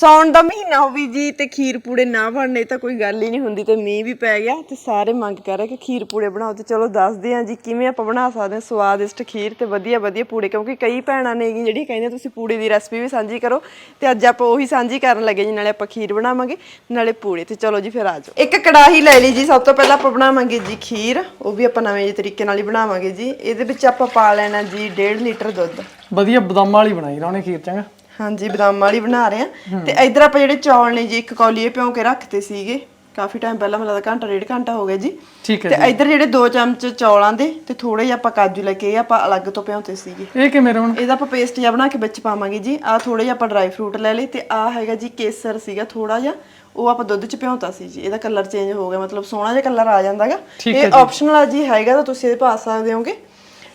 ਸੌਣ ਦਾ ਮਹੀਨਾ ਹੋਵੇ ਜੀ ਤੇ ਖੀਰ ਪੂੜੇ ਨਾ ਬਣਨੇ ਤਾਂ ਕੋਈ ਗੱਲ ਹੀ ਨਹੀਂ ਹੁੰਦੀ ਤੇ ਮੀਂਹ ਵੀ ਪੈ ਗਿਆ ਤੇ ਸਾਰੇ ਮੰਗ ਕਰ ਰਹੇ ਕਿ ਖੀਰ ਪੂੜੇ ਬਣਾਓ ਤੇ ਚਲੋ ਦੱਸਦੇ ਹਾਂ ਜੀ ਕਿਵੇਂ ਆਪਾਂ ਬਣਾ ਸਕਦੇ ਹਾਂ ਸਵਾਦਿਸ਼ਟ ਖੀਰ ਤੇ ਵਧੀਆ ਵਧੀਆ ਪੂੜੇ, ਕਿਉਂਕਿ ਕਈ ਭੈਣਾਂ ਨੇ ਗੀ ਜਿਹੜੀ ਕਹਿੰਦੇ ਤੁਸੀਂ ਪੂੜੇ ਦੀ ਰੈਸਪੀ ਵੀ ਸਾਂਝੀ ਕਰੋ ਤੇ ਅੱਜ ਆਪਾਂ ਉਹੀ ਸਾਂਝੀ ਕਰਨ ਲੱਗੇ ਜੀ, ਨਾਲੇ ਆਪਾਂ ਖੀਰ ਬਣਾਵਾਂਗੇ, ਨਾਲੇ ਪੂੜੇ ਤੇ ਚਲੋ ਜੀ ਫਿਰ ਆ ਜਾਓ। ਇੱਕ ਕੜਾਹੀ ਲੈ ਲਈ ਜੀ, ਸਭ ਤੋਂ ਪਹਿਲਾਂ ਆਪਾਂ ਬਣਾਵਾਂਗੇ ਜੀ ਖੀਰ, ਉਹ ਵੀ ਆਪਾਂ ਨਵੇਂ ਜਿਹੇ ਤਰੀਕੇ ਨਾਲ ਹੀ ਬਣਾਵਾਂਗੇ ਜੀ, ਇਹਦੇ ਵਿੱਚ ਆਪਾਂ ਪਾ ਲੈਣਾ ਜੀ 1.5 ਲੀਟਰ ਦੁੱਧ। ਵਧੀਆ ਬਦਾਮਾਂ ਵਾਲੀ ਬਣਾਈ ਰਾਉਣੇ ਖੀਰ ਚੰਗਾ। ਹਾਂਜੀ ਬਦਾਮ ਵਾਲੀ ਬਣਾ ਰਹੇ ਆ ਤੇ ਇਧਰ ਆਪਾਂ ਜਿਹੜੇ ਚੌਲ ਨੇ ਜੀ ਇੱਕ ਕੌਲੀ ਇਹ ਭਿਉਂ ਕੇ ਰੱਖਤੇ ਸੀਗੇ। ਕਾਫੀ ਟਾਈਮ ਪਹਿਲਾਂ ਮੈਨੂੰ ਲੱਗਦਾ ਘੰਟਾ ਡੇਢ ਘੰਟਾ ਹੋ ਗਿਆ ਜੀ। ਠੀਕ ਹੈ ਤੇ ਇਧਰ ਜਿਹੜੇ 2 ਚਮਚ ਚੌਲਾਂ ਦੇ ਤੇ ਥੋੜੇ ਜਿਹਾ ਆਪਾਂ ਕਾਜੂ ਲੈ ਕੇ ਇਹ ਆਪਾਂ ਅਲੱਗ ਤੋਂ ਭਿਉਂਤੇ ਸੀਗੇ। ਇਹ ਕਿਵੇਂ ਰਵਣ ਇਹਦਾ ਆਪਾਂ ਪੇਸਟ ਜਿਹਾ ਬਣਾ ਕੇ ਵਿੱਚ ਪਾਵਾਂਗੇ ਜੀ। ਆ ਥੋੜੇ ਜਿਹਾ ਆਪਾਂ ਡਰਾਈ ਫਰੂਟ ਲੈ ਲਏ ਤੇ ਆ ਹੈਗਾ ਜੀ ਕੇਸਰ ਸੀਗਾ ਥੋੜਾ ਜਿਹਾ। ਉਹ ਆਪਾਂ ਦੁੱਧ ਚ ਭਿਉਂਤਾ ਸੀ ਜੀ। ਇਹਦਾ ਕਲਰ ਚੇਂਜ ਹੋ ਗਿਆ ਮਤਲਬ ਸੋਹਣਾ ਜਿਹਾ ਕਲਰ ਆ ਜਾਂਦਾਗਾ। ਇਹ ਆਪਸ਼ਨਲ ਆ ਜੀ ਹੈਗਾ ਤਾਂ ਤੁਸੀਂ ਇਹ ਪਾ ਸਕਦੇ ਹੋਗੇ।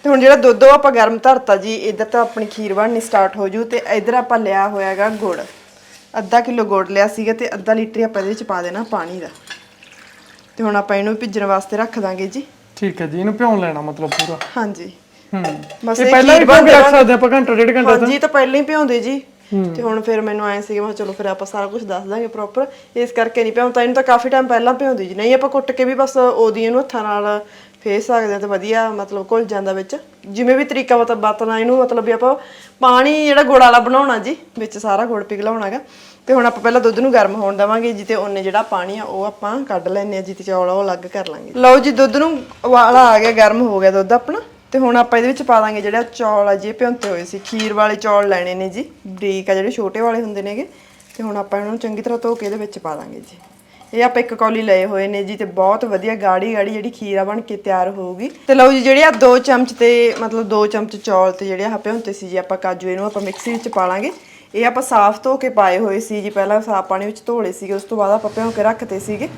ਤੇ ਹੁਣ ਜਿਹੜਾ ਦੁੱਧ ਉਹ ਆਪਾਂ ਗਰਮ ਧਰਤਾ ਜੀ ਇੱਧਰ ਤਾਂ ਆਪਣੀ ਖੀਰ ਬਣਨੀ ਸਟਾਰਟ ਹੋ ਜੂ ਤੇ ਇੱਧਰ ਆਪਾਂ ਲਿਆ ਹੋਇਆਗਾ ਗੁੜ। ਅੱਧਾ ਕਿਲੋ ਗੁੜ ਲਿਆ ਸੀਗਾ ਤੇ ਅੱਧਾ ਲੀਟਰ ਹੀ ਆਪਾਂ ਇਹਦੇ ਵਿੱਚ ਪਾ ਦੇਣਾ ਪਾਣੀ ਦਾ। ਤੇ ਹੁਣ ਆਪਾਂ ਇਹਨੂੰ ਭਿੱਜਣ ਵਾਸਤੇ ਰੱਖ ਦਾਂਗੇ ਜੀ। ਠੀਕ ਹੈ ਜੀ ਇਹਨੂੰ ਭਿਉਂ ਲੈਣਾ ਮਤਲਬ ਪੂਰਾ। ਹਾਂਜੀ। ਹੂੰ। ਬਸ ਇਹ ਇਹ ਪਹਿਲਾਂ ਵੀ ਖੀਰ ਭਿਉਂ ਕੇ ਰੱਖ ਸਕਦੇ ਆਪਾਂ ਘੰਟਾ ਡੇਢ ਘੰਟਾ ਹਾਂਜੀ ਤਾਂ ਪਹਿਲਾਂ ਹੀ ਭਿਉਂਦੇ ਜੀ। ਤੇ ਹੁਣ ਫਿਰ ਮੈਨੂੰ ਐ ਸੀਗਾ ਮੈਂ ਕਿਹਾ ਚਲੋ ਫਿਰ ਆਪਾਂ ਸਾਰਾ ਕੁਝ ਦੱਸ ਦਾਂਗੇ ਪ੍ਰੋਪਰ ਇਸ ਕਰਕੇ ਨਹੀਂ ਭਿਉਂਤਾ ਇਹਨੂੰ ਤਾਂ ਕਾਫੀ ਟਾਈਮ ਪਹਿਲਾਂ ਭਿਉਂਦੀ ਜੀ ਨਹੀਂ ਆਪਾਂ ਕੁੱਟ ਕੇ ਵੀ ਬਸ ਉਹਦੀ ਇਹਨੂੰ ਹੱਥਾਂ ਨਾਲ ਫੇਸ ਸਕਦੇ ਤੇ ਵਧੀਆ ਮਤਲਬ ਘੁਲ ਜਾਂਦਾ ਵਿੱਚ। ਜਿਵੇਂ ਵੀ ਤਰੀਕਾ ਮਤਲਬ ਵਰਤਣਾ ਇਹਨੂੰ ਮਤਲਬ ਵੀ ਆਪਾਂ ਪਾਣੀ ਜਿਹੜਾ ਗੁੜ ਵਾਲਾ ਬਣਾਉਣਾ ਜੀ ਵਿੱਚ ਸਾਰਾ ਗੁੜ ਪਿਘਲਾਉਣਾਗਾ ਤੇ ਹੁਣ ਆਪਾਂ ਪਹਿਲਾਂ ਦੁੱਧ ਨੂੰ ਗਰਮ ਹੋਣ ਦੇਵਾਂਗੇ ਜੀ ਤੇ ਉਹਨੇ ਜਿਹੜਾ ਪਾਣੀ ਆ ਉਹ ਆਪਾਂ ਕੱਢ ਲੈਣੇ ਆ ਜੀ ਤੇ ਚੌਲ ਉਹ ਅਲੱਗ ਕਰ ਲਾਂਗੇ ਲਓ ਜੀ ਦੁੱਧ ਨੂੰ ਉਬਾਲਾ ਆ ਗਿਆ ਗਰਮ ਹੋ ਗਿਆ ਦੁੱਧ ਆਪਣਾ। ਤੇ ਹੁਣ ਆਪਾਂ ਇਹਦੇ ਵਿੱਚ ਪਾ ਦਾਂਗੇ ਜਿਹੜਾ ਚੌਲ ਆ ਜੀ ਭਿਉਂਤੇ ਹੋਏ ਸੀ। ਖੀਰ ਵਾਲੇ ਚੌਲ ਲੈਣੇ ਨੇ ਜੀ, ਬਰੀਕ ਆ ਜਿਹੜੇ ਛੋਟੇ ਵਾਲੇ ਹੁੰਦੇ ਨੇਗੇ। ਤੇ ਹੁਣ ਆਪਾਂ ਇਹਨਾਂ ਨੂੰ ਚੰਗੀ ਤਰ੍ਹਾਂ ਧੋ ਕੇ ਇਹਦੇ ਵਿੱਚ ਪਾ ਦਾਂਗੇ ਜੀ। ਇਹ ਆਪਾਂ ਇੱਕ ਕੌਲੀ ਲਏ ਹੋਏ ਨੇ ਜੀ ਤੇ ਬਹੁਤ ਵਧੀਆ ਗਾੜੀ ਗਾੜੀ ਜਿਹੜੀ ਖੀਰਾ ਬਣ ਕੇ ਤਿਆਰ ਹੋਊਗੀ। ਤੇ ਲਓ ਜੀ, ਜਿਹੜੇ ਆ ਦੋ ਚਮਚ ਤੇ ਮਤਲਬ ਦੋ ਚਮਚ ਚੌਲ ਤੇ ਜਿਹੜੇ ਆ ਭਿਉਂਤੇ ਸੀ ਜੀ, ਆਪਾਂ ਕਾਜੂ ਇਹਨੂੰ ਆਪਾਂ ਮਿਕਸੀ ਵਿੱਚ ਪਾ ਲਾਂਗੇ। ਇਹ ਆਪਾਂ ਸਾਫ਼ ਧੋ ਕੇ ਪਾਏ ਹੋਏ ਸੀ ਜੀ, ਪਹਿਲਾਂ ਸਾਫ਼ ਪਾਣੀ ਵਿੱਚ ਧੋਲੇ ਸੀਗੇ, ਉਸ ਤੋਂ ਬਾਅਦ ਆਪਾਂ ਭਿਉਂ ਕੇ ਰੱਖਤੇ ਸੀਗੇ।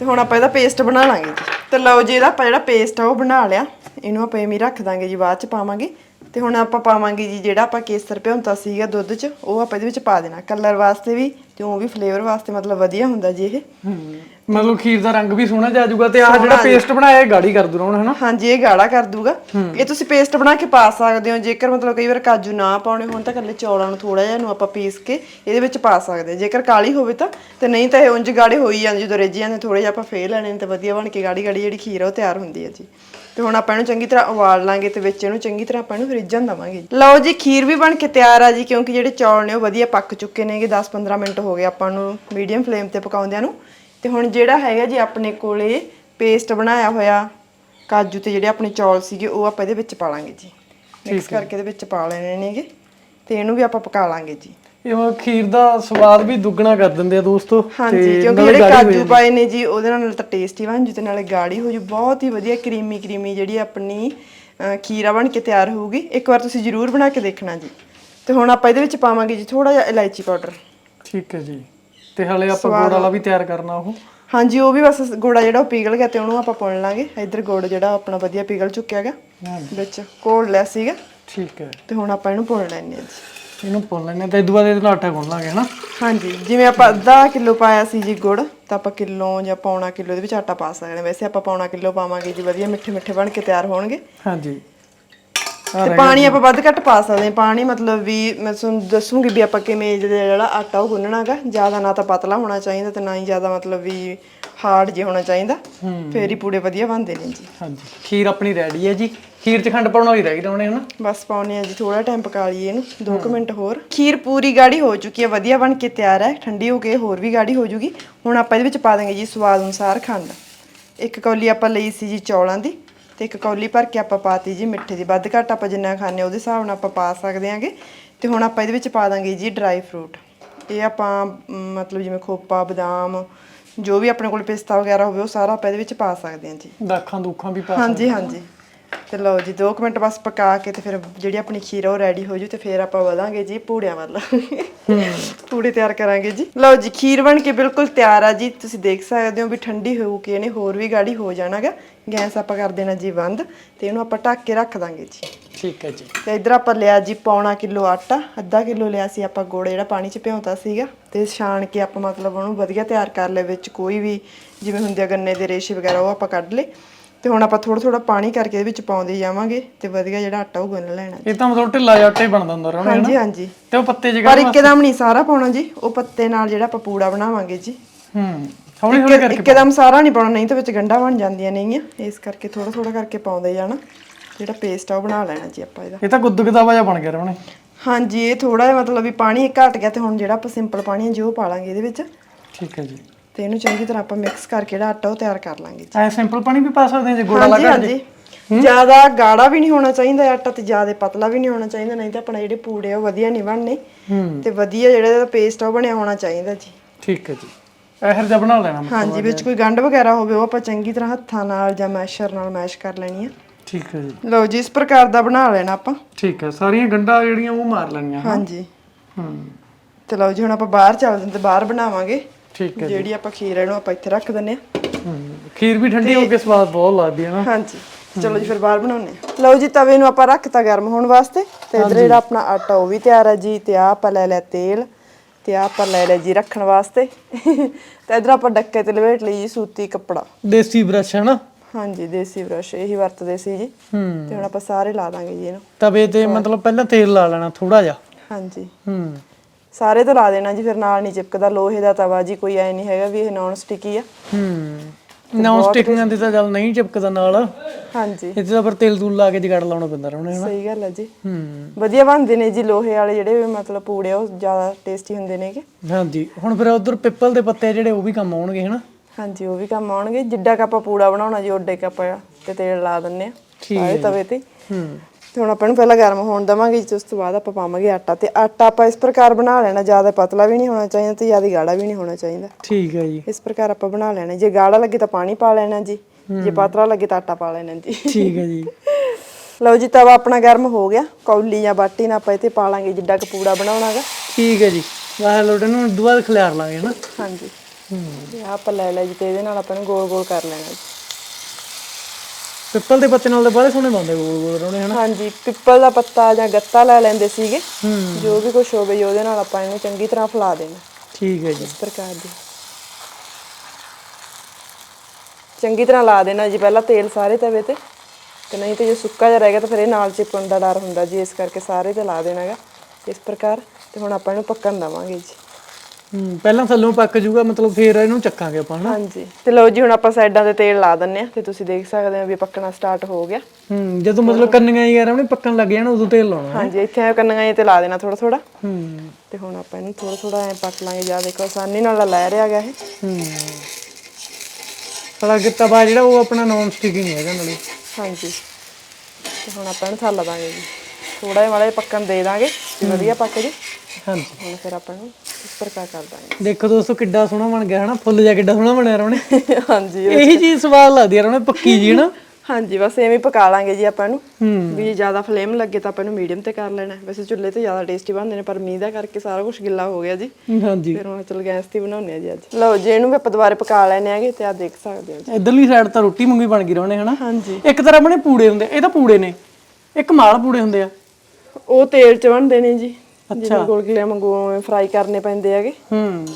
ਤੇ ਹੁਣ ਆਪਾਂ ਇਹਦਾ ਪੇਸਟ ਬਣਾ ਲਾਂਗੇ ਜੀ। ਤੇ ਲਓ ਜੀ, ਇਹਦਾ ਆਪਾਂ ਜਿਹੜਾ ਪੇਸਟ ਆ ਉਹ ਬਣਾ ਲਿਆ। ਇਹਨੂੰ ਆਪਾਂ ਐਵੇਂ ਰੱਖ ਦਾਂਗੇ ਜੀ, ਬਾਅਦ ਚ ਪਾਵਾਂਗੇ। ਤੇ ਹੁਣ ਆਪਾਂ ਪਾਵਾਂਗੇ ਜੀ ਜਿਹੜਾ ਆਪਾਂ ਕੇਸਰ ਭਿਉਂਤਾ ਸੀਗਾ ਦੁੱਧ 'ਚ ਉਹ ਆਪਾਂ ਇਹਦੇ ਵਿੱਚ ਪਾ ਦੇਣਾ। ਕਲਰ ਵਾਸਤੇ ਵੀ ਤੇ ਉਹ ਵੀ ਫਲੇਵਰ ਵਾਸਤੇ ਮਤਲਬ ਵਧੀਆ ਹੁੰਦਾ ਜੀ ਇਹ। ਮਤਲਬ ਖੀਰ ਦਾ ਰੰਗ ਵੀ ਸੋਹਣਾ ਜਾ ਜਾਊਗਾ ਤੇ ਆਹ ਜਿਹੜਾ ਪੇਸਟ ਬਣਾਇਆ ਇਹ ਗਾੜੀ ਕਰ ਦੂ ਰਾਉਣ ਹਨਾ? ਹਾਂਜੀ ਇਹ ਗਾੜਾ ਕਰ ਦੂਗਾ। ਇਹ ਤੁਸੀਂ ਪੇਸਟ ਬਣਾ ਕੇ ਪਾ ਸਕਦੇ ਹੋ। ਜੇਕਰ ਮਤਲਬ ਕਈ ਵਾਰ ਕਾਜੂ ਨਾ ਪਾਉਣੇ ਹੋਣ ਤਾਂ ਕੱਲੇ ਚੌਲਾਂ ਨੂੰ ਥੋੜਾ ਜਿਹਾ ਇਹਨੂੰ ਆਪਾਂ ਪੀਸ ਕੇ ਇਹਦੇ ਵਿੱਚ ਪਾ ਸਕਦੇ ਹਾਂ। ਜੇਕਰ ਕਾਲੀ ਹੋਵੇ ਤਾਂ ਤੇ ਨਹੀਂ ਤਾਂ ਇਹ ਉਂਝ ਗਾੜੇ ਹੋਈ ਜਾਂਦੇ ਜਦੋਂ ਰਿੱਝ ਜਾਂਦੇ ਥੋੜੇ ਜਿਹਾ ਆਪਾਂ ਫੇਰ ਲੈਣੇ ਨੇ ਤੇ ਵਧੀਆ ਬਣ ਕੇ ਗਾੜੀ ਗਾੜੀ ਜਿਹੜੀ ਖੀਰ ਆ ਉਹ ਤਿਆਰ ਹੁੰਦੀ ਹੈ ਜੀ। ਤੇ ਹੁਣ ਆਪਾਂ ਇਹਨੂੰ ਚੰਗੀ ਤਰ੍ਹਾਂ ਉਬਾਲ ਲਾਂਗੇ ਤੇ ਵਿੱਚ ਇਹਨੂੰ ਚੰਗੀ ਤਰ੍ਹਾਂ ਆਪਾਂ ਇਹਨੂੰ ਰਿੱਝਣ ਦਵਾਂਗੇ ਲਓ ਜੀ ਖੀਰ ਵੀ ਬਣ ਕੇ ਤਿਆਰ ਆ ਜੀ ਕਿਉਂਕਿ ਜਿਹੜੇ ਚੌਲ ਨੇ ਉਹ ਵਧੀਆ ਪੱਕ ਚੁੱਕੇ ਨੇਗੇ। 10-15 ਮਿੰਟ ਹੋ ਗਏ ਆਪਾਂ ਨੂੰ ਮੀਡੀਅਮ ਫਲੇਮ ਤੇ ਪਕਾਉਂਦਿਆਂ ਨੂੰ। ਤੇ ਹੁਣ ਜਿਹੜਾ ਹੈਗਾ ਜੀ ਆਪਣੇ ਕੋਲੇ ਪੇਸਟ ਬਣਾਇਆ ਹੋਇਆ ਕਾਜੂ ਤੇ ਜਿਹੜੇ ਆਪਣੇ ਚੌਲ ਸੀਗੇ ਉਹ ਆਪਾਂ ਇਹਦੇ ਵਿੱਚ ਪਾ ਲਾਂਗੇ ਜੀ। ਮਿਕਸ ਕਰਕੇ ਇਹਦੇ ਵਿੱਚ ਪਾ ਲੈਣੇ ਨੇਗੇ ਤੇ ਇਹਨੂੰ ਵੀ ਆਪਾਂ ਪਕਾ ਲਾਂਗੇ ਜੀ। ਇਹ ਮਤਲਬ ਖੀਰ ਦਾ ਸਵਾਦ ਵੀ ਦੁੱਗਣਾ ਕਰ ਦਿੰਦੇ ਆ ਦੋਸਤੋ ਹਾਂਜੀ ਕਿਉਂਕਿ ਜਿਹੜੇ ਕਾਜੂ ਪਾਏ ਨੇ ਜੀ ਉਹਦੇ ਨਾਲ ਤਾਂ ਟੇਸਟੀ ਬਣ ਜੂ ਤੇ ਨਾਲੇ ਗਾੜੀ ਹੋ ਜੂ। ਬਹੁਤ ਹੀ ਵਧੀਆ ਕਰੀਮੀ ਕਰੀਮੀ ਜਿਹੜੀ ਆਪਣੀ ਖੀਰਾ ਬਣ ਕੇ ਤਿਆਰ ਹੋਊਗੀ। ਇੱਕ ਵਾਰ ਤੁਸੀਂ ਜ਼ਰੂਰ ਬਣਾ ਕੇ ਦੇਖਣਾ ਜੀ। ਤੇ ਹੁਣ ਆਪਾਂ ਇਹਦੇ ਵਿੱਚ ਪਾਵਾਂਗੇ ਜੀ ਥੋੜਾ ਜਿਹਾ ਇਲਾਇਚੀ ਪਾਊਡਰ। ਠੀਕ ਹੈ ਜੀ। ਤੇ ਹਲੇ ਆਪਾਂ ਗੁੜ ਵਾਲਾ ਵੀ ਤਿਆਰ ਕਰਨਾ ਉਹ। ਹਾਂਜੀ ਉਹ ਵੀ ਬਸ ਗੋੜਾ ਜਿਹੜਾ ਉਹ ਪਿਘਲ ਗਿਆ ਤੇ ਉਹਨੂੰ ਆਪਾਂ ਪੁਣ ਲਾਂਗੇ। ਇੱਧਰ ਗੁੜ ਜਿਹੜਾ ਆਪਣਾ ਵਧੀਆ ਪਿਘਲ ਚੁੱਕਿਆ ਹੈਗਾ ਵਿੱਚ ਘੋਲ ਲਿਆ ਸੀਗਾ। ਠੀਕ ਹੈ। ਤੇ ਹੁਣ ਆਪਾਂ ਇਹਨੂੰ ਪੁਣ ਲੈਣੇ ਆ ਜੀ। ਇਹਨੂੰ ਪੁੰਨ ਲੈਣੇ ਤੇ ਇਦੋਂ ਬਾਅਦ ਇਹਦੇ ਨਾਲ ਆਟਾ ਗੁੰਨ ਲਾਂਗੇ ਹਨਾ? ਹਾਂਜੀ। ਜਿਵੇਂ ਆਪਾਂ ਅੱਧਾ ਕਿਲੋ ਪਾਇਆ ਸੀ ਜੀ ਗੁੜ ਤਾਂ ਆਪਾਂ ਕਿਲੋ ਜਾਂ ਪੌਣਾ ਕਿਲੋ ਦੇ ਵਿੱਚ ਆਟਾ ਪਾ ਸਕਦੇ ਹਾਂ। ਵੈਸੇ ਆਪਾਂ ਪੌਣਾ ਕਿਲੋ ਪਾਵਾਂਗੇ ਜੀ ਵਧੀਆ ਮਿੱਠੇ ਮਿੱਠੇ ਬਣ ਕੇ ਤਿਆਰ ਹੋਣਗੇ। ਹਾਂਜੀ। ਤੇ ਪਾਣੀ ਆਪਾਂ ਵੱਧ ਘੱਟ ਪਾ ਸਕਦੇ ਹਾਂ। ਪਾਣੀ ਮਤਲਬ ਵੀ ਮੈਂ ਤੁਹਾਨੂੰ ਦੱਸੂਗੀ ਵੀ ਆਪਾਂ ਕਿਵੇਂ ਜਿਹੜਾ ਆਟਾ ਉਹ ਗੁੰਨਣਾਗਾ ਜ਼ਿਆਦਾ ਨਾ ਤਾਂ ਪਤਲਾ ਹੋਣਾ ਚਾਹੀਦਾ ਤੇ ਨਾ ਹੀ ਜ਼ਿਆਦਾ ਮਤਲਬ ਵੀ ਹਾਰਡ ਜਿਹਾ ਹੋਣਾ ਚਾਹੀਦਾ। ਫੇਰ ਹੀ ਪੂੜੇ ਵਧੀਆ ਬਣਦੇ ਨੇ ਜੀ। ਹਾਂਜੀ। ਖੀਰ ਆਪਣੀ ਰੈਡੀ ਹੈ ਜੀ। ਖੀਰ ਚ ਖੰਡ ਪਾਉਣ ਵਾਲੀ ਰਹਿ ਗਈ ਰਾਉਣੇ ਹਨਾ? ਬਸ ਪਾਉਣੇ ਆ ਜੀ ਥੋੜਾ ਟਾਈਮ ਪਕਾ ਲਈਏ ਇਹਨੂੰ। 2 ਮਿੰਟ ਹੋਰ। ਖੀਰ ਪੂਰੀ ਗਾੜੀ ਹੋ ਚੁੱਕੀ ਹੈ ਵਧੀਆ ਬਣ ਕੇ ਤਿਆਰ ਹੈ। ਠੰਡੀ ਹੋ ਕੇ ਹੋਰ ਵੀ ਗਾੜੀ ਹੋ ਜੂਗੀ। ਹੁਣ ਆਪਾਂ ਇਹਦੇ ਵਿੱਚ ਪਾ ਦਾਂਗੇ ਜੀ ਸਵਾਦ ਅਨੁਸਾਰ ਖੰਡ। ਇੱਕ ਕੌਲੀ ਆਪਾਂ ਲਈ ਸੀ ਜੀ ਚੌਲਾਂ ਦੀ। ਤੇ ਇੱਕ ਕੌਲੀ ਭਰ ਕੇ ਆਪਾਂ ਪਾਤੀ ਜੀ ਮਿੱਠੇ ਦੀ। ਵੱਧ ਘੱਟ ਆਪਾਂ ਜਿੰਨਾ ਖਾਣੇ ਉਹਦੇ ਹਿਸਾਬ ਨਾਲ ਆਪਾਂ ਪਾ ਸਕਦੇ ਆਂਗੇ ਤੇ ਹੁਣ ਆਪਾਂ ਇਹਦੇ ਵਿੱਚ ਪਾ ਦਾਂਗੇ ਜੀ ਡਰਾਈ ਫਰੂਟ ਇਹ ਆਪਾਂ ਮਤਲਬ ਜਿਵੇਂ ਖੋਪਾ ਬਦਾਮ ਜੋ ਵੀ ਆਪਣੇ ਕੋਲ ਪਿਸਤਾ ਵਗੈਰਾ ਹੋਵੇ ਉਹ ਸਾਰਾ ਆਪਾਂ ਇਹਦੇ ਵਿੱਚ ਪਾ ਸਕਦੇ ਹਾਂ ਜੀ। ਦਾਖਾਂ ਦੂਖਾਂ ਵੀ ਪਾ ਹਾਂਜੀ ਹਾਂਜੀ। ਤੇ ਲਓ ਜੀ 2 ਮਿੰਟ ਬਸ ਪਕਾ ਕੇ ਤੇ ਫਿਰ ਜਿਹੜੀ ਆਪਣੀ ਖੀਰ ਆ ਉਹ ਰੈਡੀ ਹੋ ਜੂ ਤੇ ਫਿਰ ਆਪਾਂ ਵਧਾਂਗੇ ਜੀ ਪੂੜਿਆਂ ਵੱਲ। ਪੂੜੇ ਤਿਆਰ ਕਰਾਂਗੇ ਜੀ। ਲਓ ਜੀ ਖੀਰ ਬਣ ਕੇ ਬਿਲਕੁਲ ਤਿਆਰ ਆ ਜੀ। ਤੁਸੀਂ ਦੇਖ ਸਕਦੇ ਹੋ ਵੀ ਠੰਡੀ ਹੋ ਕੇ ਇਹਨੇ ਹੋਰ ਵੀ ਗਾੜੀ ਹੋ ਜਾਣਾਗਾ। ਗੈਸ ਆਪਾਂ ਕਰ ਦੇਣਾ ਜੀ ਬੰਦ ਤੇ ਇਹਨੂੰ ਆਪਾਂ ਢੱਕ ਕੇ ਰੱਖ ਦਾਂਗੇ ਜੀ। ਠੀਕ ਹੈ ਜੀ। ਤੇ ਇਧਰ ਆਪਾਂ ਲਿਆ ਜੀ ਪੌਣਾ ਕਿਲੋ ਆਟਾ। ਅੱਧਾ ਕਿਲੋ ਲਿਆ ਸੀ ਆਪਾਂ ਗੁੜ ਜਿਹੜਾ ਪਾਣੀ 'ਚ ਭਿਉਂਤਾ ਸੀਗਾ। ਤੇ ਛਾਣ ਕੇ ਆਪਾਂ ਮਤਲਬ ਉਹਨੂੰ ਵਧੀਆ ਤਿਆਰ ਕਰ ਲਿਆ ਵਿੱਚ ਕੋਈ ਵੀ ਜਿਵੇਂ ਹੁੰਦੇ ਆ ਗੰਨੇ ਦੇ ਰੇਸ਼ੇ ਵਗੈਰਾ ਉਹ ਆਪਾਂ ਕੱਢ ਲਏ। ਤੇ ਹੁਣ ਆਪਾਂ ਥੋੜਾ ਥੋੜਾ ਪਾਣੀ ਕਰਕੇ ਇਹਦੇ ਵਿੱਚ ਪਾਉਂਦੇ ਜਾਵਾਂਗੇ ਤੇ ਵਧੀਆ ਜਿਹੜਾ ਆਟਾ ਉਹ ਗੁੰਨ ਲੈਣਾ ਇਹ ਤਾਂ ਮਤਲਬ ਢਿੱਲਾ ਜਿਹਾ ਆਟਾ ਹੀ ਬਣਦਾ ਹੁੰਦਾ ਰਹਿਣਾ ਹਾਂਜੀ ਹਾਂਜੀ। ਤੇ ਉਹ ਪੱਤੇ ਜਿਹਾ ਪਰ ਇੱਕਦਮ ਨਹੀਂ ਸਾਰਾ ਪਾਉਣਾ ਜੀ ਉਹ ਪੱਤੇ ਨਾਲ ਜਿਹੜਾ ਆਪਾਂ ਪੂੜਾ ਬਣਾਵਾਂਗੇ ਜੀ। ਹੂੰ ਹੌਲੀ ਹੌਲੀ ਕਰਕੇ ਇੱਕਦਮ ਸਾਰਾ ਨਹੀਂ ਪਾਉਣਾ ਨਹੀਂ ਤਾਂ ਵਿੱਚ ਗੰਢਾਂ ਬਣ ਜਾਂਦੀਆਂ ਨੇਗੀਆਂ। ਇਸ ਕਰਕੇ ਥੋੜਾ ਥੋੜਾ ਕਰਕੇ ਪਾਉਂਦੇ ਜਾਣਾ। ਜਿਹੜਾ ਪੇਸਟ ਆ ਉਹ ਬਣਾ ਲੈਣਾ ਜੀ ਆਪਾਂ ਇਹਦਾ। ਇਹ ਤਾਂ ਗੁੱਦ ਗਦਾਵਾ ਜਿਹਾ ਬਣ ਗਿਆ ਰਹਿਣਾ ਹਾਂਜੀ ਇਹ ਥੋੜਾ ਜਿਹਾ ਮਤਲਬ ਵੀ ਪਾਣੀ ਘਟ ਗਿਆ ਤੇ ਹੁਣ ਜਿਹੜਾ ਆਪਾਂ ਸਿੰਪਲ ਪਾਣੀ ਹੈ ਜੀ ਪਾ ਲਾਂਗੇ ਇਹਦੇ ਵਿੱਚ। ਠੀਕ ਹੈ ਜੀ। ਤੇ ਇਹਨੂੰ ਚੰਗੀ ਤਰ੍ਹਾਂ ਆਪਾਂ ਮਿਕਸ ਕਰਕੇ ਜਿਹੜਾ ਆਟਾ ਉਹ ਤਿਆਰ ਕਰ ਲਾਂਗੇ ਜੀ। ਐ ਸਿੰਪਲ ਪਾਣੀ ਵੀ ਪਾ ਸਕਦੇ ਹਾਂ ਜੇ ਗੋੜਾ ਹਾਂਜੀ ਲੱਗਾ ਹਾਂਜੀ। ਜ਼ਿਆਦਾ ਗਾੜਾ ਵੀ ਨਹੀਂ ਹੋਣਾ ਚਾਹੀਦਾ ਆਟਾ ਤੇ ਜ਼ਿਆਦਾ ਪਤਲਾ ਵੀ ਨਹੀਂ ਹੋਣਾ ਚਾਹੀਦਾ ਨਹੀਂ ਤਾਂ ਆਪਣਾ ਜਿਹੜੇ ਪੂੜੇ ਆ ਉਹ ਵਧੀਆ ਨਹੀਂ ਬਣਨੇ। ਹੂੰ। ਤੇ ਵਧੀਆ ਜਿਹੜਾ ਇਹਦਾ ਪੇਸਟ ਆ ਉਹ ਬਣਿਆ ਹੋਣਾ ਚਾਹੀਦਾ ਜੀ। ਠੀਕ ਹੈ ਜੀ। ਇਹੋ ਜਿਹਾ ਬਣਾ ਲੈਣਾ ਮੈਂ ਹਾਂਜੀ ਵਿੱਚ ਕੋਈ ਗੰਢ ਵਗੈਰਾ ਹੋਵੇ ਉਹ ਆਪਾਂ ਚੰਗੀ ਤਰ੍ਹਾਂ ਹੱਥਾਂ ਨਾਲ ਜਾਂ ਮੈਸ਼ਰ ਨਾਲ ਮੈਸ਼ ਕਰ ਲੈਣੀ ਆ। ਠੀਕ ਹੈ ਜੀ। ਲਓ ਜੀ ਇਸ ਪ੍ਰਕਾਰ ਦਾ ਬਣਾ ਲੈਣਾ ਆਪਾਂ। ਠੀਕ ਹੈ ਸਾਰੀਆਂ ਗੰਢਾਂ ਜਿਹੜੀਆਂ ਉਹ ਮਾਰ ਲੈਣੀਆਂ ਹਾਂਜੀ। ਹੂੰ। ਤੇ ਲਓ ਜੀ ਹੁਣ ਆਪਾਂ ਬਾਹਰ ਚੱਲਦੇ ਹਾਂ ਤੇ ਬਾਹਰ ਬਣਾਵਾਂਗੇ। ਠੀਕ ਹੈ ਜਿਹੜੀ ਆਪਾਂ ਖੀਰ ਇਹਨੂੰ ਆਪਾਂ ਇੱਥੇ ਰੱਖ ਦਿੰਨੇ ਆ ਹੂੰ ਖੀਰ ਵੀ ਠੰਡੀ ਹੋ ਕੇ ਸਵਾਦ ਬਹੁਤ ਲੱਗਦੀ ਹੈ ਨਾ। ਹਾਂਜੀ। ਚਲੋ ਜੀ ਫਿਰ ਬਾਹਰ ਬਣਾਉਨੇ ਆ ਲਓ ਜੀ ਤਵੇ ਨੂੰ ਆਪਾਂ ਰੱਖਤਾ ਗਰਮ ਹੋਣ ਵਾਸਤੇ। ਤੇ ਇਧਰ ਜਿਹੜਾ ਆਪਣਾ ਆਟਾ ਉਹ ਵੀ ਤਿਆਰ ਹੈ ਜੀ। ਤੇ ਆ ਆਪਾਂ ਲੈ ਲਿਆ ਤੇਲ। ਤੇ ਆ ਆਪਾਂ ਲੈ ਲਿਆ ਜੀ ਰੱਖਣ ਵਾਸਤੇ। ਤੇ ਇਧਰ ਆਪਾਂ ਡੱਕੇ ਤੇ ਲਵੇਟ ਲਈ ਜੀ ਸੂਤੀ ਕੱਪੜਾ। ਦੇਸੀ ਬ੍ਰਸ਼ ਹੈ ਨਾ? ਹਾਂਜੀ ਦੇਸੀ ਬ੍ਰਸ਼। ਇਹੀ ਵਰਤਦੇ ਸੀ ਜੀ। ਹੂੰ। ਤੇ ਹੁਣ ਆਪਾਂ ਸਾਰੇ ਲਾ ਦਾਂਗੇ ਜੀ ਇਹਨੂੰ। ਤਵੇ ਤੇ ਮਤਲਬ ਪਹਿਲਾਂ ਤੇਲ ਲਾ ਲੈਣਾ ਥੋੜਾ ਜਿਹਾ। ਹਾਂਜੀ। ਹੂੰ। ਸਾਰੇ ਤੋਂ ਲਾ ਦੇਣਾ ਜੀ ਫਿਰ ਨਾਲ ਨਹੀਂ ਚਿਪਕਦਾ। ਲੋਹੇ ਦਾ ਤਵਾ ਜੀ ਕੋਈ ਐ ਨਹੀਂ ਹੈਗਾ ਵੀ ਇਹ ਨੌਨ ਸਟਿਕੀ ਆ। ਹੂੰ। ਨੌਨ ਸਟਿਕਿੰਗਾਂ ਦੀ ਤਾਂ ਗੱਲ ਨਹੀਂ ਚਿਪਕਦਾ ਨਾਲ। ਹਾਂਜੀ। ਇੱਥੇ ਤਾਂ ਫਿਰ ਤੇਲ ਤੂਲ ਲਾ ਕੇ ਜਗੜ ਲਾਉਣਾ ਪੈਂਦਾ ਰਹਿਣਾ ਹੈ ਸਹੀ ਗੱਲ ਹੈ ਜੀ। ਹੂੰ। ਵਧੀਆ ਬਣਦੇ ਨੇ ਜੀ ਲੋਹੇ ਵਾਲੇ ਜਿਹੜੇ ਮਤਲਬ ਪੂੜੇ ਉਹ ਜ਼ਿਆਦਾ ਟੇਸਟੀ ਹੁੰਦੇ ਨੇਗੇ ਹਾਂਜੀ। ਹੁਣ ਫਿਰ ਉਧਰ ਪਿੱਪਲ ਦੇ ਪੱਤੇ ਜਿਹੜੇ ਉਹ ਵੀ ਕੰਮ ਆਉਣਗੇ ਹਨਾ? ਹਾਂਜੀ ਉਹ ਵੀ ਕੰਮ ਆਉਣਗੇ। ਜਿੱਡਾ ਕ ਆਪਾਂ ਪੂੜਾ ਬਣਾਉਣਾ ਜੀ ਓਡੇ ਕ ਆਪਾਂ ਤੇ ਤੇਲ ਲਾ ਦਿੰਨੇ ਆ। ਸਾਰੇ ਤਵੇ ਤੇ। ਹੂੰ। ਤੇ ਹੁਣ ਆਪਾਂ ਨੂੰ ਪਹਿਲਾਂ ਗਰਮ ਹੋਣ ਦਵਾਂਗੇ ਜੀ ਉਸ ਤੋਂ ਬਾਅਦ ਆਪਾਂ ਪਾਵਾਂਗੇ ਆਟਾ। ਤੇ ਆਟਾ ਆਪਾਂ ਇਸ ਪ੍ਰਕਾਰ ਬਣਾ ਲੈਣਾ ਜ਼ਿਆਦਾ ਪਤਲਾ ਵੀ ਨਹੀਂ ਹੋਣਾ ਚਾਹੀਦਾ ਤੇ ਜ਼ਿਆਦਾ ਗਾੜਾ ਵੀ ਨਹੀਂ ਹੋਣਾ ਚਾਹੀਦਾ। ਠੀਕ ਹੈ ਜੀ। ਇਸ ਪ੍ਰਕਾਰ ਆਪਾਂ ਬਣਾ ਲੈਣਾ। ਜੇ ਗਾੜਾ ਲੱਗੇ ਤਾਂ ਪਾਣੀ ਪਾ ਲੈਣਾ ਜੀ ਜੇ ਪਤਲਾ ਲੱਗੇ ਤਾਂ ਆਟਾ ਪਾ ਲੈਣਾ ਜੀ। ਠੀਕ ਹੈ ਜੀ। ਲਓ ਜੀ ਤਵਾ ਆਪਣਾ ਗਰਮ ਹੋ ਗਿਆ। ਕੌਲੀ ਜਾਂ ਬਾਟੀ ਨਾਲ ਆਪਾਂ ਇੱਥੇ ਪਾ ਲਾਂਗੇ ਜਿੱਡਾ ਕ ਪੂੜਾ ਬਣਾਉਣਾਗਾ। ਠੀਕ ਹੈ ਜੀ। ਵਾਹ ਲੋਟੇ ਨੂੰ ਦੁਬਾਰਾ ਖਿਲਾਰ ਲਾਂਗੇ ਹਨਾ। ਹਾਂਜੀ। ਹੂੰ। ਆਪਾਂ ਲੈ ਲਿਆ ਜੀ ਤੇ ਇਹਦੇ ਨਾਲ ਆਪਾਂ ਨੂੰ ਗੋਲ ਗੋਲ ਕਰ ਲੈਣਾ ਜੀ। ਪਿੱਪਲ ਦੇ ਪੱਤੇ ਨਾਲ ਤਾਂ ਬੜੇ ਸੋਹਣੇ ਬਣਦੇ ਗੋਲ ਗੋਲ ਰਹਿਣੇ ਹਨਾ? ਹਾਂਜੀ ਪਿੱਪਲ ਦਾ ਪੱਤਾ ਜਾਂ ਗੱਤਾ ਲੈ ਲੈਂਦੇ ਸੀਗੇ। ਜੋ ਵੀ ਕੁਝ ਹੋਵੇ ਜੀ ਉਹਦੇ ਨਾਲ ਆਪਾਂ ਇਹਨੂੰ ਚੰਗੀ ਤਰ੍ਹਾਂ ਫੈਲਾ ਦੇਣਾ। ਠੀਕ ਹੈ ਜੀ। ਇਸ ਪ੍ਰਕਾਰ ਦੀ। ਚੰਗੀ ਤਰ੍ਹਾਂ ਲਾ ਦੇਣਾ ਜੀ ਪਹਿਲਾਂ ਤੇਲ ਸਾਰੇ ਤਵੇ ਤੇ। ਤੇ ਨਹੀਂ ਤੇ ਜੇ ਸੁੱਕਾ ਜਿਹਾ ਰਹਿ ਗਿਆ ਤਾਂ ਫਿਰ ਇਹ ਨਾਲ ਚਿਪਣ ਦਾ ਡਰ ਹੁੰਦਾ ਜੀ ਇਸ ਕਰਕੇ ਸਾਰੇ ਤੇ ਲਾ ਦੇਣਾਗਾ ਇਸ ਪ੍ਰਕਾਰ ਤੇ ਹੁਣ ਆਪਾਂ ਇਹਨੂੰ ਪੱਕਣ ਦੇਵਾਂਗੇ ਜੀ। ਹੂੰ ਪਹਿਲਾਂ ਥੱਲੋਂ ਪੱਕ ਜੂਗਾ ਮਤਲਬ ਫੇਰ ਇਹਨੂੰ ਚੱਕਾਂਗੇ ਆਪਾਂ ਹਨਾ? ਹਾਂਜੀ। ਤੇ ਲਓ ਜੀ ਹੁਣ ਆਪਾਂ ਸਾਈਡਾਂ ਤੇ ਤੇਲ ਲਾ ਦਿੰਨੇ ਆ ਤੇ ਤੁਸੀਂ ਦੇਖ ਸਕਦੇ ਹੋ ਵੀ ਪੱਕਣਾ ਸਟਾਰਟ ਹੋ ਗਿਆ। ਹੂੰ ਜਦੋਂ ਮਤਲਬ ਕੰਨੀਆਂ ਯਾਰ ਉਹਨੇ ਪੱਕਣ ਲੱਗ ਜਾਣ ਉਦੋਂ ਤੇਲ ਲਾਉਣਾ ਹਾਂਜੀ ਇੱਥੇ ਐਂ ਕੰਨਾਂ ਤੇ ਲਾ ਦੇਣਾ ਥੋੜਾ ਥੋੜਾ ਹੂੰ। ਤੇ ਹੁਣ ਆਪਾਂ ਇਹਨੂੰ ਥੋੜਾ ਥੋੜਾ ਐ ਪੱਕ ਲਾਂਗੇ ਜ਼ਿਆਦਾ ਦੇਖੋ ਆਸਾਨੀ ਨਾਲ ਲੈ ਰਿਹਾ ਗਿਆ ਇਹ। ਹੂੰ। ਫਲਾ ਤਵਾ ਜਿਹੜਾ ਉਹ ਆਪਣਾ ਨੌਨ ਸਟਿਕਿੰਗ ਹੈਗਾ ਨਾਲੇ। ਹਾਂਜੀ। ਤੇ ਹੁਣ ਆਪਾਂ ਇਹਨੂੰ ਥੱਲ ਦਾਂਗੇ ਜੀ। ਥੋੜਾ ਜਿਹਾ ਜਿਹਾ ਪੱਕਣ ਦੇ ਦਾਂਗੇ ਵੀ ਵਧੀਆ ਪੱਕ ਜੇ। ਹਾਂਜੀ। ਹੁਣ ਫਿਰ ਆਪਾਂ ਇਹਨੂੰ ਇਸ ਪ੍ਰਕਾਰ ਕਰ ਦਾਂਗੇ ਦੇਖੋ ਦੋਸਤੋ ਕਿੱਡਾ ਸੋਹਣਾ ਬਣ ਗਿਆ ਹਨਾ ਫੁੱਲ ਜਿਹਾ ਕਿੱਡਾ ਸੋਹਣਾ ਬਣਿਆ ਰਵਣੇ ਹਾਂਜੀ ਇਹੀ ਚੀਜ਼ ਸਵਾਦ ਲੱਗਦੀ ਆ ਰਵਣੇ ਪੱਕੀ ਜੀ ਹਨਾ ਹਾਂਜੀ ਬਸ ਐਵੇਂ ਪਕਾ ਲਾਂਗੇ ਜੀ ਆਪਾਂ ਹੂੰ। ਵੀ ਜੇ ਜ਼ਿਆਦਾ ਫਲੇਮ ਲੱਗੇ ਤਾਂ ਆਪਾਂ ਇਹਨੂੰ ਮੀਡੀਅਮ ਤੇ ਕਰ ਲੈਣਾ। ਵੈਸੇ ਚੁੱਲ੍ਹੇ ਤੇ ਜ਼ਿਆਦਾ ਟੇਸਟੀ ਬਣਦੇ ਨੇ ਪਰ ਮੀਂਹ ਦਾ ਕਰਕੇ ਸਾਰਾ ਕੁਝ ਗਿੱਲਾ ਹੋ ਗਿਆ ਜੀ। ਹਾਂਜੀ। ਫਿਰ ਹੁਣ ਚਲ ਗੈਸ ਤੇ ਬਣਾਉਣੇ ਆ ਜੀ ਅੱਜ। ਲਓ ਜੀ ਇਹਨੂੰ ਵੀ ਆਪਾਂ ਦੁਬਾਰੇ ਪਕਾ ਲੈਣੇ ਆਗੇ ਤੇ ਆ ਦੇਖ ਸਕਦੇ ਹੋ ਜੀ। ਇਧਰਲੀ ਸਾਈਡ ਤਾਂ ਰੋਟੀ ਮੰਗੀ ਬਣ ਗਈ ਰਵਣੇ ਹਨਾ। ਹਾਂਜੀ। ਇੱਕ ਤਰ੍ਹਾਂ ਬਣੇ ਪੂੜੇ ਹੁੰਦੇ ਇਹ ਤਾਂ ਪੂੜੇ ਨੇ। ਇੱਕ ਮਾਲ ਪੂੜੇ ਹੁੰਦੇ ਆ। ਉਹ ਤੇਲ ਚ ਬਣਦੇ ਨੇ ਜੀ। ਜਿਵੇਂ ਗੁਲਗੁਲੇ ਵਾਂਗੂ ਫਰਾਈ ਕਰਨੇ ਪੈਂਦੇ ਹੈਗੇ। ਹੂੰ।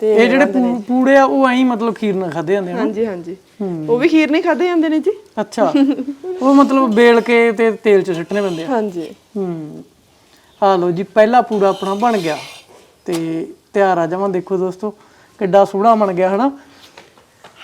ਤੇ ਇਹ ਜਿਹੜੇ ਪੂ- ਪੂੜੇ ਆ ਉਹ ਐਂ ਮਤਲਬ ਖੀਰ ਨਾਲ ਖਾਦੇ ਜਾਂਦੇ ਆ ਹਾਂਜੀ ਹਾਂਜੀ। ਉਹ ਵੀ ਖੀਰ ਨਹੀਂ ਖਾਦੇ ਜਾਂਦੇ ਨੇ ਜੀ। ਅੱਛਾ। ਉਹ ਮਤਲਬ ਬੇਲ ਕੇ ਤੇ ਤੇਲ ਚ ਸਿੱਟਣੇ ਪੈਂਦੇ ਆ। ਹਾਂਜੀ। ਹੂੰ। ਆ ਲਓ ਜੀ ਪਹਿਲਾ ਪੂੜਾ ਆਪਣਾ ਬਣ ਗਿਆ। ਤੇ ਤਿਆਰ ਆ ਜਾਵਾਂ ਦੇਖੋ ਦੋਸਤੋ ਕਿੱਡਾ ਸੋਹਣਾ ਬਣ ਗਿਆ ਹਨਾ?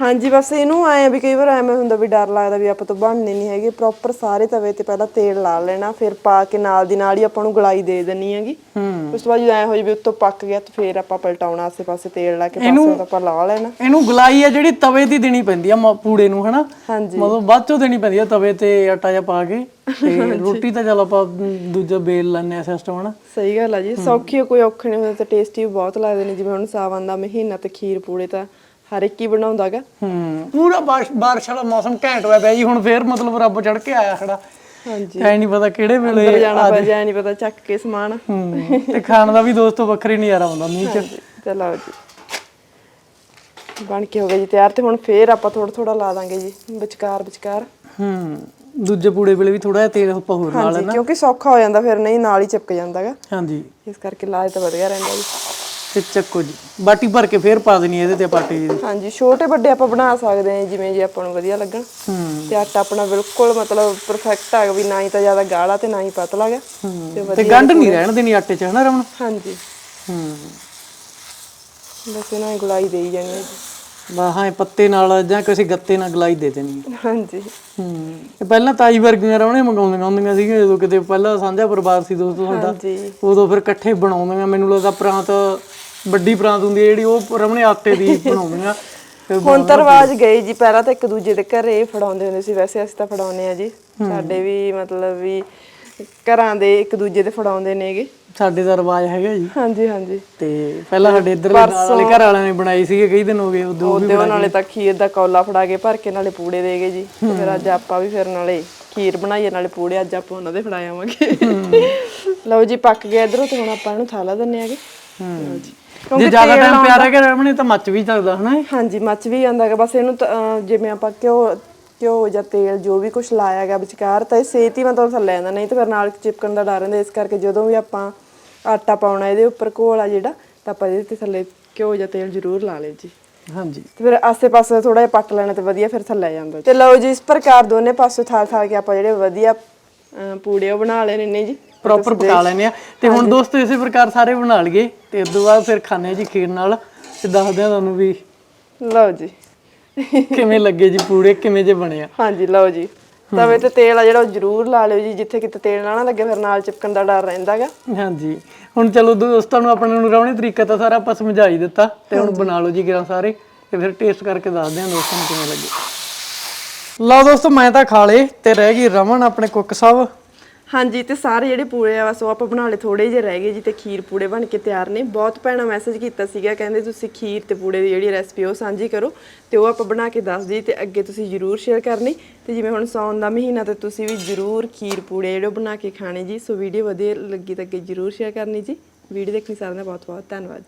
ਹਾਂਜੀ ਬਸ ਇਹਨੂੰ ਆਏ ਆ ਵੀ ਕਈ ਵਾਰ ਐਵੇਂ ਹੁੰਦਾ ਵੀ ਡਰ ਲੱਗਦਾ ਵੀ ਆਪਾਂ ਤੋਂ ਬਣਨੇ ਨਹੀਂ ਹੈਗੇ ਪ੍ਰੋਪਰ ਸਾਰੇ ਤਵੇ ਤੇ ਪਹਿਲਾਂ ਤੇਲ ਲਾ ਲੈਣਾ ਫਿਰ ਪਾ ਕੇ ਨਾਲ ਦੀ ਨਾਲ ਹੀ ਆਪਾਂ ਨੂੰ ਗਲਾਈ ਦੇ ਦੇਣੀ ਹੈਗੀ। ਹੂੰ। ਉਸ ਤੋਂ ਬਾਅਦ ਜਦੋਂ ਐ ਹੋ ਜਾਵੇ ਉੱਤੋਂ ਪੱਕ ਗਿਆ ਤਾਂ ਫਿਰ ਆਪਾਂ ਪਲਟਾਉਣਾ ਆਸੇ ਪਾਸੇ ਤੇਲ ਲਾ ਕੇ ਪਾਸੇ ਤੋਂ ਆਪਾਂ ਲਾ ਲੈਣਾ। ਇਹਨੂੰ ਗਲਾਈ ਆ ਜਿਹੜੀ ਤਵੇ ਦੀ ਦੇਣੀ ਪੈਂਦੀ ਆ ਮ- ਪੂੜੇ ਨੂੰ ਹਨਾ? ਹਾਂਜੀ। ਮਤਲਬ ਬਾਅਦ ਚੋਂ ਦੇਣੀ ਪੈਂਦੀ ਆ ਤਵੇ ਤੇ ਆਟਾ ਜਿਹਾ ਪਾ ਕੇ ਤੇ ਰੋਟੀ ਤਾਂ ਚਲ ਆਪਾਂ ਮ, ਦੂਜਾ ਬੇਲ ਲੈਣੇ ਆ ਸਿਸਟਮ ਹਨਾ? ਸਹੀ ਗੱਲ ਆ ਜੀ ਸੌਖੀ ਆ, ਕੋਈ ਔਖੇ ਨਹੀਂ ਹੁੰਦਾ ਤੇ ਟੇਸਟੀ ਬਹੁਤ ਲੱਗਦੇ ਨੇ ਜਿਵੇਂ ਹੁਣ ਸਾਵਨ ਦਾ ਮਹੀਨਾ ਤੇ ਖੀਰ ਪੂੜੇ ਤਾਂ ਹਰ ਇੱਕ ਹੀ ਬਣਾਉਂਦਾਗਾ ਹੂੰ। ਪੂਰਾ ਬਾਰਿਸ਼ ਬਾਰਿਸ਼ ਵਾਲਾ ਮੌਸਮ ਘੈਂਟ ਹੋਇਆ ਪਿਆ ਜੀ। ਹੁਣ ਫੇਰ ਮਤਲਬ ਰੱਬ ਚੜ ਕੇ ਆਇਆ ਖੜਾ। ਹਾਂਜੀ। ਐ ਨਹੀਂ ਪਤਾ ਕਿਹੜੇ ਅੰਦਰ ਵੇਲੇ ਜਾਣਾ ਪੈ ਜਾਏ ਨਹੀਂ ਪਤਾ ਚੱਕ ਕੇ ਸਮਾਨ। ਹੂੰ ਤੇ ਖਾਣ ਦਾ ਵੀ ਦੋਸਤੋ ਵੱਖਰੇ ਨਜ਼ਾਰਾ ਆਉਂਦਾ ਮੀਂਹ ਚ। ਚਲੋ ਜੀ। ਬਣ ਕੇ ਹੋ ਗਿਆ ਜੀ ਤਿਆਰ ਤੇ ਹੁਣ ਫੇਰ ਆਪਾਂ ਥੋੜਾ ਥੋੜਾ ਲਾ ਦਾਂਗੇ ਜੀ। ਵਿਚਕਾਰ ਵਿਚਕਾਰ। ਹੂੰ ਦੂਜੇ ਪੂੜੇ ਵੇਲੇ ਵੀ ਥੋੜਾ ਜਿਹਾ ਤੇਲ ਆਪਾਂ ਹੋਰ ਨਾਲ ਹਾਂਜੀ ਕਿਉਂਕਿ ਸੌਖਾ ਹੋ ਜਾਂਦਾ ਫਿਰ ਨਹੀਂ ਨਾਲ ਹੀ ਚਿਪਕ ਜਾਂਦਾਗਾ ਹਾਂਜੀ। ਇਸ ਕਰਕੇ ਲਾਜ ਤਾਂ ਵਧੀਆ ਰਹਿੰਦਾ ਜੀ। ਤੇ ਚੱਕੋ ਜੀ। ਬਾਟੀ ਭਰ ਕੇ ਫੇਰ ਪਾ ਦੇਣੀ ਇਹਦੇ ਤੇ ਪਾਟੇ ਜੀ। ਹਾਂਜੀ ਛੋਟੇ ਵੱਡੇ ਆਪਾਂ ਬਣਾ ਸਕਦੇ ਹਾਂ ਜਿਵੇਂ ਜੇ ਆਪਾਂ ਨੂੰ ਵਧੀਆ ਲੱਗਣ। ਹੂੰ। ਤੇ ਆਟਾ ਆਪਣਾ ਬਿਲਕੁਲ ਮਤਲਬ ਪਰਫੈਕਟ ਆ ਵੀ ਨਾ ਹੀ ਤਾਂ ਜ਼ਿਆਦਾ ਗਾੜਾ ਤੇ ਨਾ ਹੀ ਪਤਲਾ ਗਿਆ ਤੇ ਗੰਢ ਨਹੀਂ ਰਹਿਣ ਦੇਣੀ ਆਟੇ 'ਚ ਹਨਾ ਰਮਨ? ਹਾਂਜੀ। ਹੂੰ। ਬਸ ਇਹਨਾਂ ਨੂੰ ਗੁਲਾਈ ਦੇਈ ਜਾਣੀ ਹੈ ਜੀ। ਬਾਹਾਂ ਇਹ ਪੱਤੇ ਨਾਲ ਜਾਂ ਕਿਸੇ ਗੱਤੇ ਨਾਲ ਗਲਾਈ ਦੇ ਦੇਣੀ ਹਾਂਜੀ। ਹੂੰ ਇਹ ਪਹਿਲਾਂ ਤਾਈ ਵਰਗੀਆਂ ਰਮਣੇ ਮੰਗਾਉਂਦੀਆਂ ਹੁੰਦੀਆਂ ਸੀਗੀਆਂ ਜਦੋਂ ਕਿਤੇ ਪਹਿਲਾਂ ਸਾਂਝਾ ਪਰਿਵਾਰ ਸੀ ਦੋਸਤੋ ਸਾਡਾ ਹਾਂਜੀ। ਉਦੋਂ ਫਿਰ ਇਕੱਠੇ ਬਣਾਉਂਦੀਆਂ ਮੈਨੂੰ ਲੱਗਦਾ ਪ੍ਰਾਂਤ ਵੱਡੀ ਪ੍ਰਾਂਤ ਹੁੰਦੀ ਹੈ ਜਿਹੜੀ ਉਹ ਰਮਣੇ ਆਟੇ ਦੀ ਬਣਾਉਂਦੀਆਂ। ਹੁਣ ਤਾਂ ਰਿਵਾਜ ਗਏ ਜੀ ਪਹਿਲਾਂ ਤਾਂ ਇੱਕ ਦੂਜੇ ਦੇ ਘਰੇ ਫੜਾਉਂਦੇ ਹੁੰਦੇ ਸੀ ਵੈਸੇ ਅਸੀਂ ਤਾਂ ਫੜਾਉਂਦੇ ਆ ਜੀ। ਸਾਡੇ ਵੀ ਮਤਲਬ ਵੀ ਘਰਾਂ ਦੇ ਇੱਕ ਦੂਜੇ ਦੇ ਫੜਾਉਂਦੇ ਨੇਗੇ। ਸਾਡੇ ਦਾ ਰਿਵਾਜ ਹੈਗਾ ਜੀ। ਹਾਂਜੀ ਹਾਂਜੀ। ਤੇ ਪਹਿਲਾਂ ਸਾਡੇ ਇੱਧਰ ਨਾਲ ਵਾਲੇ ਘਰ ਵਾਲਿਆਂ ਨੇ ਬਣਾਈ ਸੀਗੇ ਕਈ ਦਿਨ ਹੋ ਗਏ ਉਦੋਂ ਉਹਦੇ ਉਹ ਨਾਲੇ ਤਾਂ ਖੀਰ ਦਾ ਕੌਲਾ ਫੜਾ ਕੇ ਭਰ ਕੇ ਨਾਲੇ ਪੂੜੇ ਦੇਗੇ ਜੀ। ਤੇ ਫਿਰ ਅੱਜ ਆਪਾਂ ਵੀ ਫਿਰ ਨਾਲੇ ਖੀਰ ਬਣਾਈਏ ਨਾਲੇ ਪੂੜੇ ਅੱਜ ਆਪਾਂ ਉਹਨਾਂ ਦੇ ਫੜਾ ਆਵਾਂਗੇ। ਲਓ ਜੀ ਪੱਕ ਗਿਆ ਇਧਰੋਂ ਤੇ ਹੁਣ ਆਪਾਂ ਇਹਨੂੰ ਥਾਲਾ ਦਿੰਨੇ ਆਗੇ। ਲਓ ਜੀ। ਜੇ ਜ਼ਿਆਦਾ ਟਾਈਮ ਪਿਆਰਾ ਕਰ ਰਮਣੇ ਤਾਂ ਮੱਚ ਵੀ ਸਕਦਾ ਹਨਾ? ਹਾਂਜੀ ਮੱਚ ਵੀ ਜਾਂਦਾ ਹੈਗਾ ਬਸ ਇਹਨੂੰ ਜਿਵੇਂ ਆਪਾਂ ਘਿਓ ਘਿਓ ਜਾਂ ਤੇਲ ਜੋ ਵੀ ਕੁਝ ਲਾਇਆ ਹੈਗਾ ਵਿਚਕਾਰ ਤਾਂ ਇਹ ਸੇਤ ਹੀ ਮਤਲਬ ਥੱਲੇ ਜਾਂਦਾ ਨਹੀਂ ਤਾਂ ਫਿਰ ਨਾਲ ਚਿਪਕਣ ਦਾ ਡਰ ਰਹਿੰਦਾ ਇਸ ਕਰਕੇ ਜਦੋਂ ਵੀ ਆਪਾਂ ਆਟਾ ਪਾਉਣਾ ਇਹਦੇ ਉੱਪਰ ਘੋਲ ਆ ਜਿਹੜਾ ਤਾਂ ਆਪਾਂ ਇਹਦੇ ਤੇ ਥੱਲੇ ਘਿਓ ਜਾਂ ਤੇਲ ਜ਼ਰੂਰ ਲਾ ਲਿਓ ਜੀ। ਹਾਂਜੀ। ਤੇ ਫਿਰ ਆਸੇ-ਪਾਸੇ ਥੋੜਾ ਜਿਹਾ ਪੱਟ ਲੈਣਾ ਤੇ ਵਧੀਆ ਫਿਰ ਥੱਲੇ ਜਾਂਦਾ ਤੇ ਲਓ ਜੀ ਇਸ ਪ੍ਰਕਾਰ ਦੋਨੇ ਪਾਸੇ ਥਾਲ ਥਾਲ ਕੇ ਆਪਾਂ ਜਿਹੜੇ ਵਧੀਆ ਪੂੜੇ ਬਣਾ ਲੈਣੇ ਨੇ ਜੀ। ਪ੍ਰੋਪਰ ਪਕਾ ਲੈਨੇ ਆ। ਤੇ ਹੁਣ ਦੋਸਤੋ ਇਸੇ ਪ੍ਰਕਾਰ ਸਾਰੇ ਬਣਾ ਲਈਏ ਤੇ ਉਸ ਤੋਂ ਬਾਅਦ ਫਿਰ ਖਾਣੇ ਜੀ ਖੀਰ ਨਾਲ ਤੇ ਦੱਸਦੇ ਆ ਤੁਹਾਨੂੰ ਵੀ। ਲਓ ਜੀ। ਕਿਵੇਂ ਲੱਗੇ ਜੀ ਪੂੜੇ? ਕਿਵੇਂ ਜੇ ਬਣੇ ਆ? ਹਾਂਜੀ ਲਓ ਜੀ। ਤਵੇ ਤੇ ਤੇਲ ਆ ਜਿਹੜਾ ਉਹ ਜ਼ਰੂਰ ਲਾ ਲਿਓ ਜੀ ਜਿੱਥੇ ਕਿਤੇ ਤੇਲ ਨਾ ਨਾ ਲੱਗੇ ਫਿਰ ਨਾਲ ਚਿਪਕਣ ਦਾ ਡਰ ਰਹਿੰਦਾਗਾ ਹਾਂਜੀ। ਹੁਣ ਚਲੋ ਦੋਸਤਾਂ ਨੂੰ ਆਪਣੇ ਨੂੰ ਰਵਣੇ ਤਰੀਕਾ ਤਾਂ ਸਾਰਾ ਆਪਾਂ ਸਮਝਾ ਹੀ ਦਿੱਤਾ ਤੇ ਹੁਣ ਬਣਾ ਲਓ ਜੀ ਕਿਰਾਂ ਸਾਰੇ ਤੇ ਫਿਰ ਟੇਸਟ ਕਰਕੇ ਦੱਸਦੇ ਹਾਂ ਦੋਸਤਾਂ ਨੂੰ ਕਿਵੇਂ ਲੱਗੇ। ਲਓ ਦੋਸਤੋ ਮੈਂ ਤਾਂ ਖਾ ਲਏ ਤੇ ਰਹਿ ਗਈ ਰਮਨ ਆਪਣੇ ਕੁੱਕ ਸਾਹਿਬ। ਹਾਂਜੀ, ਤੇ ਸਾਰੇ ਜਿਹੜੇ ਪੂੜੇ ਆ, ਬਸ ਉਹ ਆਪਾਂ ਬਣਾ ਲਏ ਥੋੜੇ ਜਿਹੇ ਰਹਿ ਗਏ ਜੀ ਤੇ ਖੀਰ ਪੂੜੇ ਬਣ ਕੇ ਤਿਆਰ ਨੇ। ਬਹੁਤ ਭੈਣਾਂ ਮੈਸੇਜ ਕੀਤਾ ਸੀਗਾ, ਕਹਿੰਦੇ ਤੁਸੀਂ ਖੀਰ ਤੇ ਪੂੜੇ ਦੀ ਜਿਹੜੀ ਰੈਸਪੀ ਉਹ ਸਾਂਝੀ ਕਰੋ ਤੇ ਉਹ ਆਪਾਂ ਬਣਾ ਕੇ ਦੱਸ ਜੀ ਤੇ ਅੱਗੇ ਤੁਸੀਂ ਜਰੂਰ ਸ਼ੇਅਰ ਕਰਨੀ। ਤੇ ਜਿਵੇਂ ਹੁਣ ਸੌਣ ਦਾ ਮਹੀਨਾ, ਤੇ ਤੁਸੀਂ ਵੀ ਜਰੂਰ ਖੀਰ ਪੂੜੇ ਜਿਹੜੇ ਉਹ ਬਣਾ ਕੇ ਖਾਣੇ ਜੀ। ਸੋ ਵੀਡੀਓ ਵਧੀਆ ਲੱਗੀ ਤਾਂ ਅੱਗੇ ਜਰੂਰ ਸ਼ੇਅਰ ਕਰਨੀ ਜੀ। ਵੀਡੀਓ ਦੇਖਣੀ ਸਾਰਿਆਂ ਦਾ ਬਹੁਤ ਬਹੁਤ ਧੰਨਵਾਦ